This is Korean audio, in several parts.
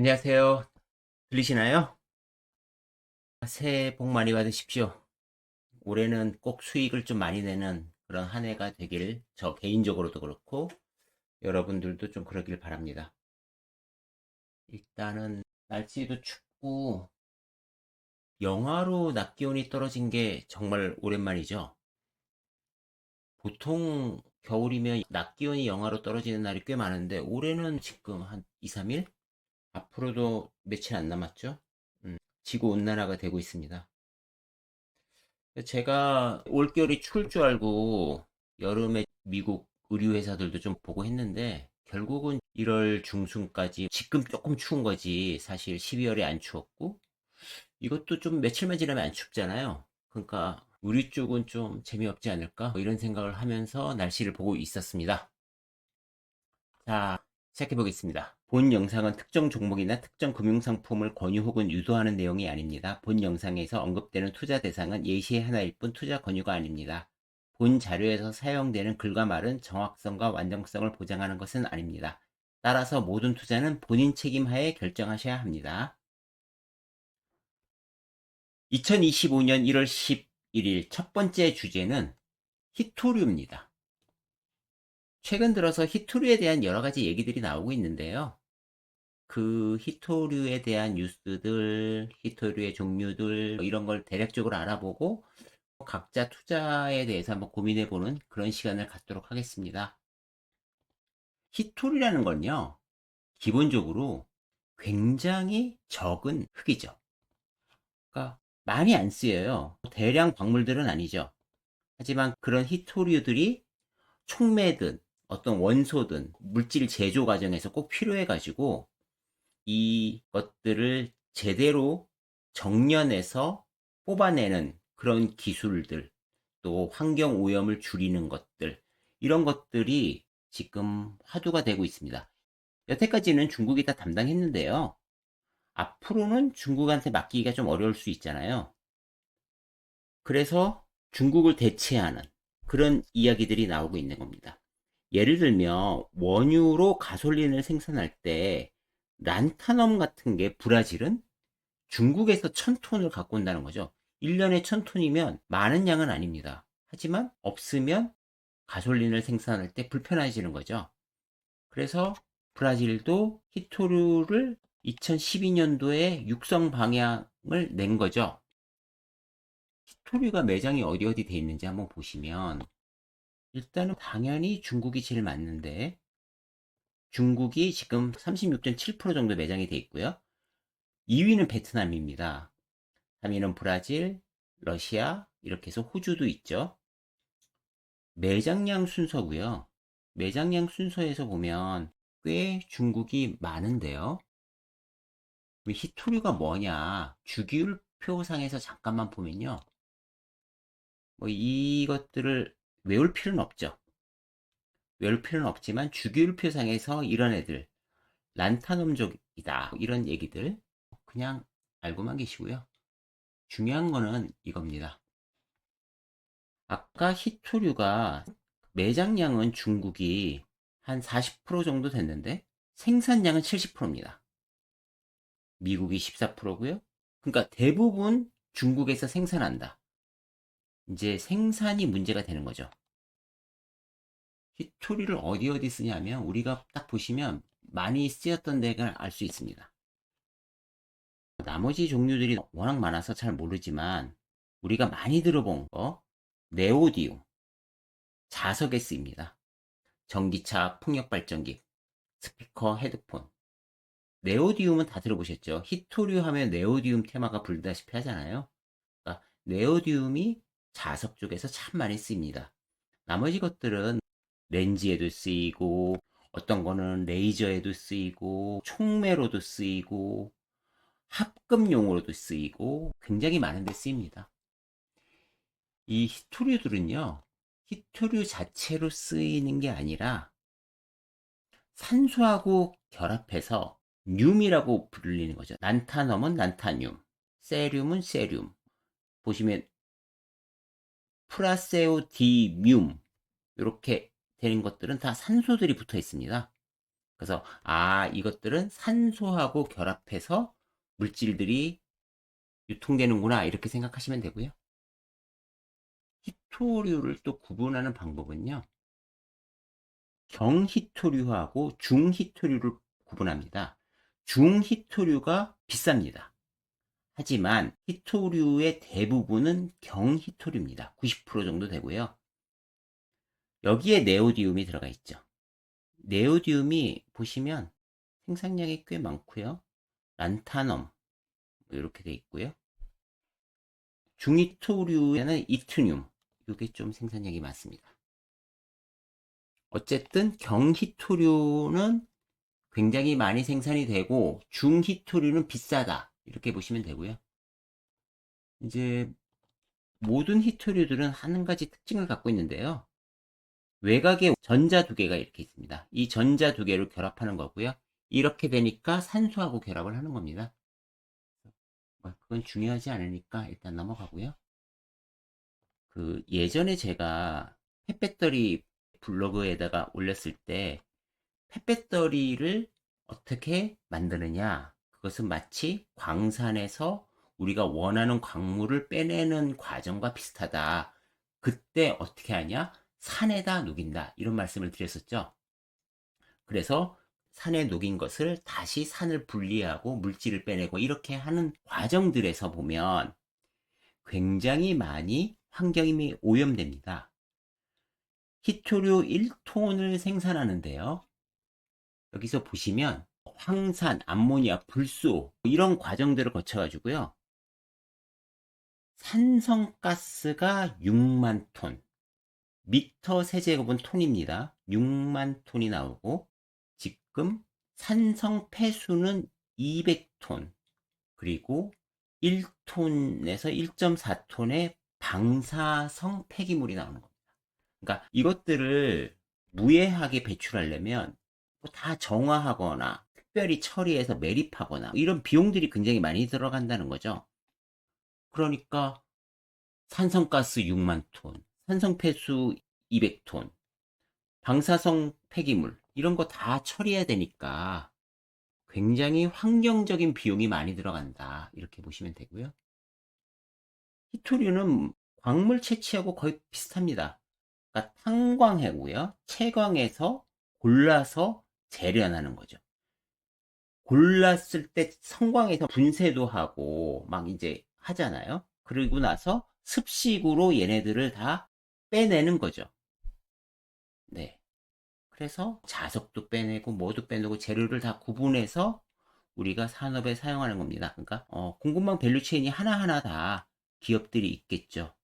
안녕하세요. 들리시나요? 새해 복 많이 받으십시오. 올해는 꼭 수익을 좀 많이 내는 그런 한 해가 되길 저 개인적으로도 그렇고 여러분들도 좀 그러길 바랍니다. 일단은 날씨도 춥고 영하로 낮 기온이 떨어진 게 정말 오랜만이죠. 보통 겨울이면 낮 기온이 영하로 떨어지는 날이 꽤 많은데 올해는 지금 한 2, 3일? 앞으로도 며칠 안 남았죠? 음, 지구 온난화가 되고 있습니다. 제가 올겨울이 추울 줄 알고 여름에 미국 의류 회사들도 좀 보고 했는데 결국은 1월 중순까지 지금 조금 추운 거지 사실 12월에 안 추웠고 이것도 좀 며칠만 지나면 안 춥잖아요. 그러니까 우리 쪽은 좀 재미없지 않을까? 뭐 이런 생각을 하면서 날씨를 보고 있었습니다. 자, 시작해 보겠습니다. 본 영상은 특정 종목이나 특정 금융상품을 권유 혹은 유도하는 내용이 아닙니다. 본 영상에서 언급되는 투자 대상은 예시의 하나일 뿐 투자 권유가 아닙니다. 본 자료에서 사용되는 글과 말은 정확성과 완전성을 보장하는 것은 아닙니다. 따라서 모든 투자는 본인 책임하에 결정하셔야 합니다. 2025년 1월 11일 첫 번째 주제는 히토류입니다. 최근 들어서 히토류에 대한 여러 가지 얘기들이 나오고 있는데요. 그 히토류에 대한 뉴스들, 히토류의 종류들 뭐 이런 걸 대략적으로 알아보고 각자 투자에 대해서 한번 고민해 보는 그런 시간을 갖도록 하겠습니다. 히토류라는 건요, 기본적으로 굉장히 적은 흙이죠. 그러니까 많이 안 쓰여요. 대량 광물들은 아니죠. 하지만 그런 히토류들이 촉매든 어떤 원소든 물질 제조 과정에서 꼭 필요해 가지고 이것들을 제대로 정련해서 뽑아내는 그런 기술들, 또 환경 오염을 줄이는 것들, 이런 것들이 지금 화두가 되고 있습니다. 여태까지는 중국이 다 담당했는데요. 앞으로는 중국한테 맡기기가 좀 어려울 수 있잖아요. 그래서 중국을 대체하는 그런 이야기들이 나오고 있는 겁니다. 예를 들면 원유로 가솔린을 생산할 때 란타넘 같은 게 브라질은 중국에서 천톤을 갖고 온다는 거죠. 1년에 천톤이면 많은 양은 아닙니다. 하지만 없으면 가솔린을 생산할 때 불편해지는 거죠. 그래서 브라질도 히토류를 2012년도에 육성 방향을 낸 거죠. 히토류가 매장이 어디 어디 돼 있는지 한번 보시면 일단은 당연히 중국이 제일 많는데 중국이 지금 36.7% 정도 매장이 돼 있고요. 2위는 베트남입니다. 3위는 브라질, 러시아, 이렇게 해서 호주도 있죠. 매장량 순서고요. 매장량 순서에서 보면 꽤 중국이 많은데요. 히토류가 뭐냐? 주기율표상에서 잠깐만 보면요. 뭐 이것들을 외울 필요는 없죠. 외울 필요는 없지만 주기율표상에서 이런 애들 란타놈족이다 이런 얘기들 그냥 알고만 계시고요. 중요한 거는 이겁니다. 아까 히토류가 매장량은 중국이 한 40% 정도 됐는데 생산량은 70%입니다. 미국이 14%고요. 그러니까 대부분 중국에서 생산한다. 이제 생산이 문제가 되는 거죠. 히토리를 어디 어디 쓰냐면 우리가 딱 보시면 많이 쓰였던 데가 알 수 있습니다. 나머지 종류들이 워낙 많아서 잘 모르지만 우리가 많이 들어본 거 네오디움 자석에 쓰입니다. 전기차 풍력 발전기 스피커 헤드폰 네오디움은 다 들어보셨죠? 히토류 하면 네오디움 테마가 불다시피 하잖아요. 그러니까 네오디움이 자석 쪽에서 참 많이 쓰입니다. 나머지 것들은 렌즈에도 쓰이고 어떤 거는 레이저에도 쓰이고 촉매로도 쓰이고 합금용으로도 쓰이고 굉장히 많은 데 쓰입니다. 이 히토류들은요. 히토류 자체로 쓰이는 게 아니라 산소하고 결합해서 뉴이라고 불리는 거죠. 난타넘은 난타늄, 세륨은 세륨. 보시면 프라세오디뮴 이렇게 되는 것들은 다 산소들이 붙어 있습니다. 그래서 아 이것들은 산소하고 결합해서 물질들이 유통되는구나 이렇게 생각하시면 되고요. 히토류를 또 구분하는 방법은요. 경히토류하고 중히토류를 구분합니다. 중히토류가 비쌉니다. 하지만 히토류의 대부분은 경히토류입니다. 90% 정도 되고요. 여기에 네오디움이 들어가 있죠. 네오디움이 보시면 생산량이 꽤 많고요. 란타넘 이렇게 돼 있고요. 중히토류에는 이트늄 이게 좀 생산량이 많습니다. 어쨌든 경히토류는 굉장히 많이 생산이 되고 중히토류는 비싸다 이렇게 보시면 되고요. 이제 모든 히토류들은 한 가지 특징을 갖고 있는데요. 외곽에 전자 두 개가 이렇게 있습니다. 이 전자 두 개를 결합하는 거고요. 이렇게 되니까 산소하고 결합을 하는 겁니다. 뭐 그건 중요하지 않으니까 일단 넘어가고요. 그 예전에 제가 펫배터리 블로그에다가 올렸을 때 펫배터리를 어떻게 만드느냐 그것은 마치 광산에서 우리가 원하는 광물을 빼내는 과정과 비슷하다. 그때 어떻게 하냐? 산에다 녹인다. 이런 말씀을 드렸었죠. 그래서 산에 녹인 것을 다시 산을 분리하고 물질을 빼내고 이렇게 하는 과정들에서 보면 굉장히 많이 환경이 오염됩니다. 히토류 1톤을 생산하는데요. 여기서 보시면 황산, 암모니아, 불소 이런 과정들을 거쳐가지고요. 산성가스가 6만 톤, 미터 세제곱은 톤입니다. 6만 톤이 나오고 지금 산성 폐수는 200톤 그리고 1톤에서 1.4톤의 방사성 폐기물이 나오는 겁니다. 그러니까 이것들을 무해하게 배출하려면 다 정화하거나 특별히 처리해서 매립하거나 이런 비용들이 굉장히 많이 들어간다는 거죠. 그러니까 산성가스 6만 톤, 산성 폐수 200톤, 방사성 폐기물 이런 거 다 처리해야 되니까 굉장히 환경적인 비용이 많이 들어간다 이렇게 보시면 되고요. 히토류는 광물 채취하고 거의 비슷합니다. 그러니까 탄광해고요. 채광해서 골라서 재련하는 거죠. 골랐을 때 성광에서 분쇄도 하고 막 이제 하잖아요. 그리고 나서 습식으로 얘네들을 다 빼내는 거죠. 네. 그래서 자석도 빼내고 뭐도 빼내고 재료를 다 구분해서 우리가 산업에 사용하는 겁니다. 그러니까 어, 공급망 밸류체인이 하나하나 다 기업들이 있겠죠.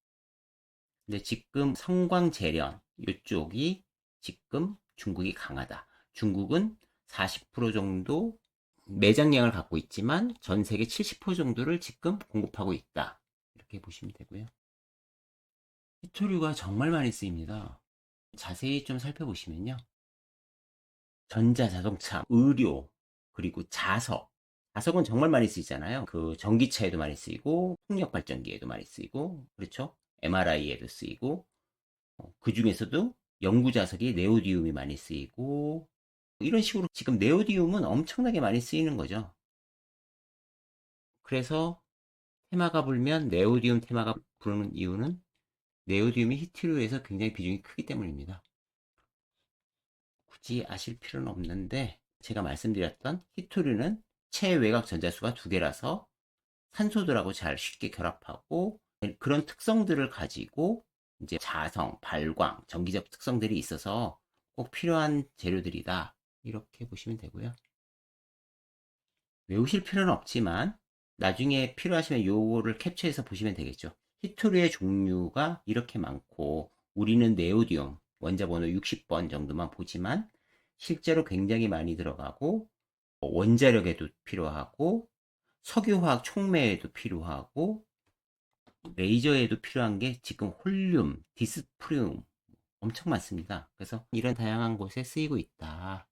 근데 지금 성광 재련 이쪽이 지금 중국이 강하다. 중국은 40% 정도 매장량을 갖고 있지만 전 세계 70% 정도를 지금 공급하고 있다. 이렇게 보시면 되고요. 히토류가 정말 많이 쓰입니다. 자세히 좀 살펴보시면요. 전자자동차, 의료, 그리고 자석. 자석은 정말 많이 쓰이잖아요. 그 전기차에도 많이 쓰이고, 풍력발전기에도 많이 쓰이고, 그렇죠? MRI에도 쓰이고, 어, 그 중에서도 연구자석이 네오디움이 많이 쓰이고, 이런 식으로 지금 네오디움은 엄청나게 많이 쓰이는 거죠. 그래서 테마가 불면 네오디움 테마가 부르는 이유는 네오디움이 히트류에서 굉장히 비중이 크기 때문입니다. 굳이 아실 필요는 없는데 제가 말씀드렸던 히토류는 체외곽 전자수가 두 개라서 산소들하고 잘 쉽게 결합하고 그런 특성들을 가지고 이제 자성, 발광, 전기적 특성들이 있어서 꼭 필요한 재료들이다. 이렇게 보시면 되고요. 외우실 필요는 없지만 나중에 필요하시면 요거를 캡처해서 보시면 되겠죠. 히토류의 종류가 이렇게 많고 우리는 네오디움 원자 번호 60번 정도만 보지만 실제로 굉장히 많이 들어가고 원자력에도 필요하고 석유화학 촉매에도 필요하고 레이저에도 필요한 게 지금 홀륨, 디스프리움 엄청 많습니다. 그래서 이런 다양한 곳에 쓰이고 있다.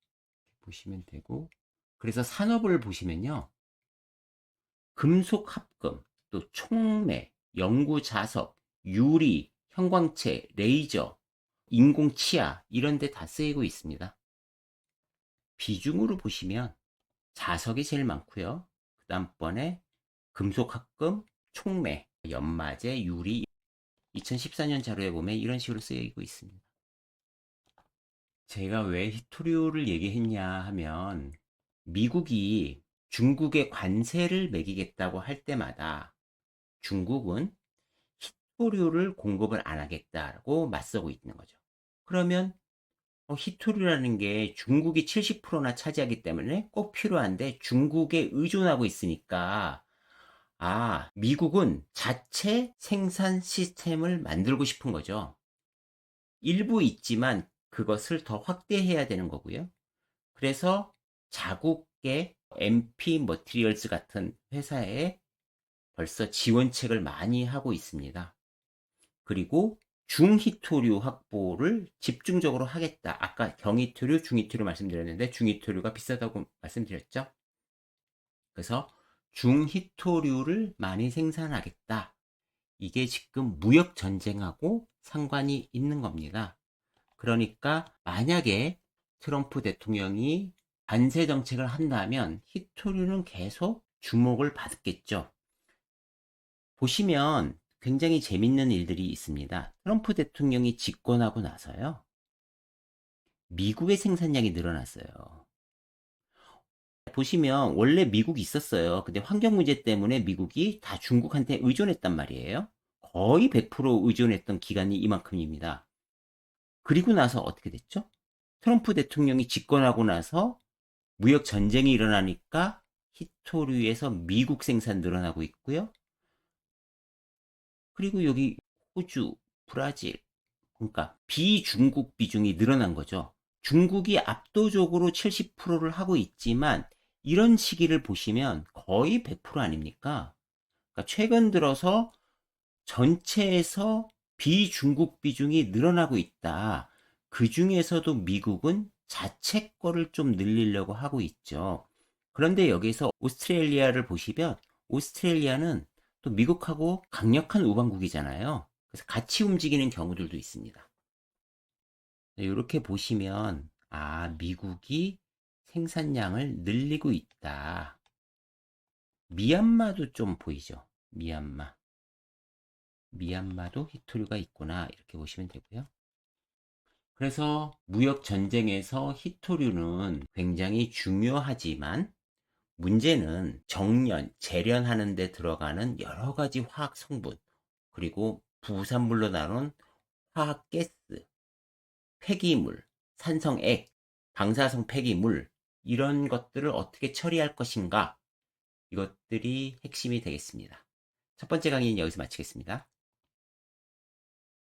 보시면 되고 그래서 산업을 보시면요. 금속 합금, 또 촉매, 연구 자석, 유리, 형광체, 레이저, 인공 치아 이런 데 다 쓰이고 있습니다. 비중으로 보시면 자석이 제일 많고요. 그 다음번에 금속 합금, 촉매, 연마제, 유리 2014년 자료에 보면 이런 식으로 쓰이고 있습니다. 제가 왜 히토류를 얘기했냐 하면 미국이 중국에 관세를 매기겠다고 할 때마다 중국은 히토류를 공급을 안 하겠다고 맞서고 있는 거죠. 그러면 어, 히토류라는 게 중국이 70%나 차지하기 때문에 꼭 필요한데 중국에 의존하고 있으니까 아, 미국은 자체 생산 시스템을 만들고 싶은 거죠. 일부 있지만 그것을 더 확대해야 되는 거고요. 그래서 자국계 MP 머티리얼스 같은 회사에 벌써 지원책을 많이 하고 있습니다. 그리고 중히토류 확보를 집중적으로 하겠다. 아까 경히토류, 중히토류 말씀드렸는데 중히토류가 비싸다고 말씀드렸죠. 그래서 중히토류를 많이 생산하겠다. 이게 지금 무역 전쟁하고 상관이 있는 겁니다. 그러니까 만약에 트럼프 대통령이 관세 정책을 한다면 히토류는 계속 주목을 받겠죠. 보시면 굉장히 재밌는 일들이 있습니다. 트럼프 대통령이 집권하고 나서요. 미국의 생산량이 늘어났어요. 보시면 원래 미국이 있었어요. 근데 환경 문제 때문에 미국이 다 중국한테 의존했단 말이에요. 거의 100% 의존했던 기간이 이만큼입니다. 그리고 나서 어떻게 됐죠? 트럼프 대통령이 집권하고 나서 무역 전쟁이 일어나니까 히토류에서 미국 생산 늘어나고 있고요. 그리고 여기 호주, 브라질, 그러니까 비중국 비중이 늘어난 거죠. 중국이 압도적으로 70%를 하고 있지만 이런 시기를 보시면 거의 100% 아닙니까? 그러니까 최근 들어서 전체에서 비중국 비중이 늘어나고 있다. 그 중에서도 미국은 자체 거를 좀 늘리려고 하고 있죠. 그런데 여기서 오스트레일리아를 보시면 오스트레일리아는 또 미국하고 강력한 우방국이잖아요. 그래서 같이 움직이는 경우들도 있습니다. 이렇게 보시면 아 미국이 생산량을 늘리고 있다. 미얀마도 좀 보이죠. 미얀마. 미얀마도 히토류가 있구나. 이렇게 보시면 되고요. 그래서 무역 전쟁에서 히토류는 굉장히 중요하지만 문제는 정련, 재련하는 데 들어가는 여러 가지 화학 성분, 그리고 부산물로 나눈 화학 가스, 폐기물, 산성액, 방사성 폐기물, 이런 것들을 어떻게 처리할 것인가? 이것들이 핵심이 되겠습니다. 첫 번째 강의는 여기서 마치겠습니다.